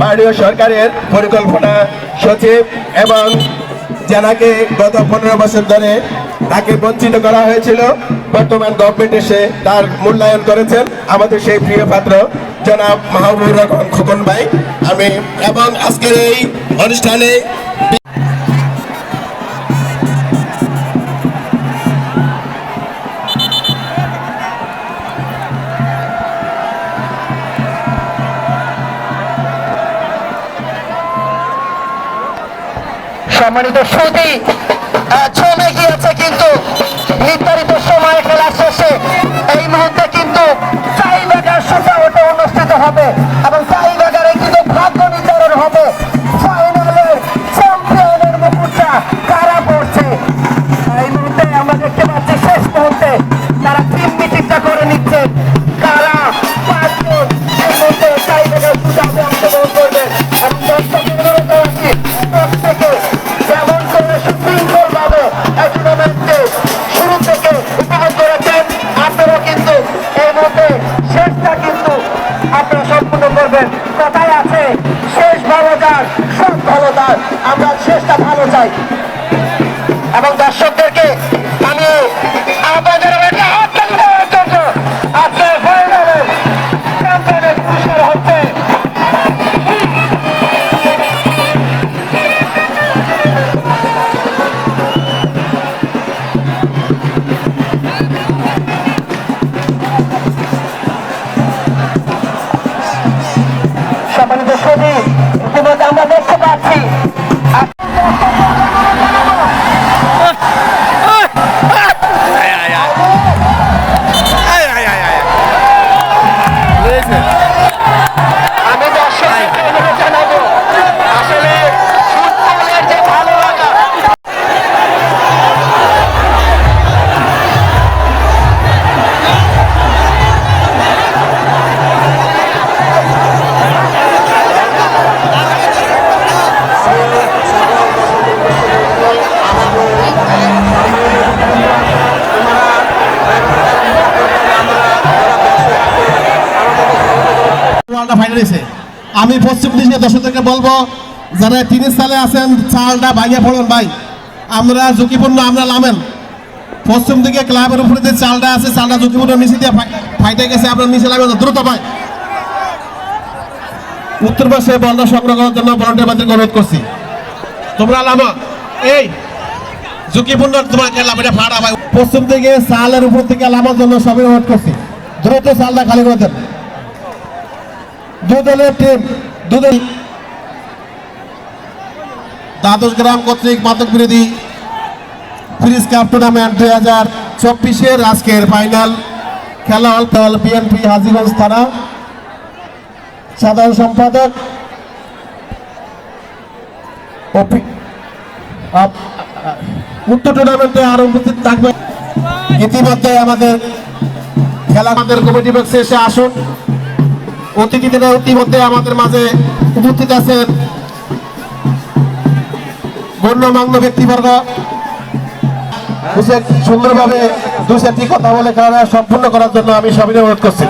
মাননীয় সরকারের পরিকল্পনা সচিব এবং যারাকে গত পনেরো বছর ধরে তাকে বঞ্চিত করা হয়েছিল। বর্তমান গভর্নমেন্ট এসে তার মূল্যায়ন করেছেন। আমাদের সেই প্রিয় পাত্র জনাব মাহবুব রহমান খোকন ভাই। আমি এবং আজকের এই অনুষ্ঠানে সম্মানিত শ্রুতি জমে গিয়েছে কিন্তু নির্ধারিত ভালো সব ভালো তার আমরা শেষটা ভালো চাই। এবং দর্শকদেরকে আমি আপনাদের একটা হাততালি ওয়ার্ল্ড ফাইনাল হয়েছে। আমি পশ্চিম দেশের দর্শকদেরকে বলব, যারা তিন সালে আছেন, চালটা ভাঙিয়ে পড়ুন ভাই। আমরা ঝুঁকিপূর্ণ, আমরা নামেন পশ্চিম দিকে ক্লাবের উপরে যে চালটা আছে, চালটা ঝুঁকিপূর্ণ, নিচে দিয়ে ফাই- ফাইটে গেছে, আপনার নিচে নামেন দ্রুত ভাই। উত্তর পাশে বলটা সংগ্রহ করার জন্য ভলান্টিয়ার বাতিল অনুরোধ করছি। তোমরা নামো এই, ঝুঁকিপূর্ণ তোমার খেলা এটা ফাড়া ভাই। পশ্চিম দিকে চালের উপর থেকে নামার জন্য সবাই অনুরোধ করছি। দ্রুত চালটা খালি করে দেন। দু দলের টিম দু দল দ্বাদশ গ্রাম কর্তৃক মাদক বিরোধী ফ্রিজ কাপ টুর্নামেন্ট দুই হাজার চব্বিশের আজকের ফাইনাল খেলা হল দল বিএনপি হাজিগঞ্জ থানা। সাধারণ সম্পাদক উক্ত টুর্নামেন্টে আরও উপস্থিত থাকবে। ইতিমধ্যে আমাদের খেলা আমাদের কমিটি বক্সে এসে আসুন। অতিথিরা ইতিমধ্যে আমাদের মাঝে উপস্থিত আছেন গণ্যমান্য ব্যক্তিবর্গ। সুন্দরভাবে দু চারটি কথা বলে খেলা সম্পূর্ণ করার জন্য আমি সবাই অনুরোধ করছি।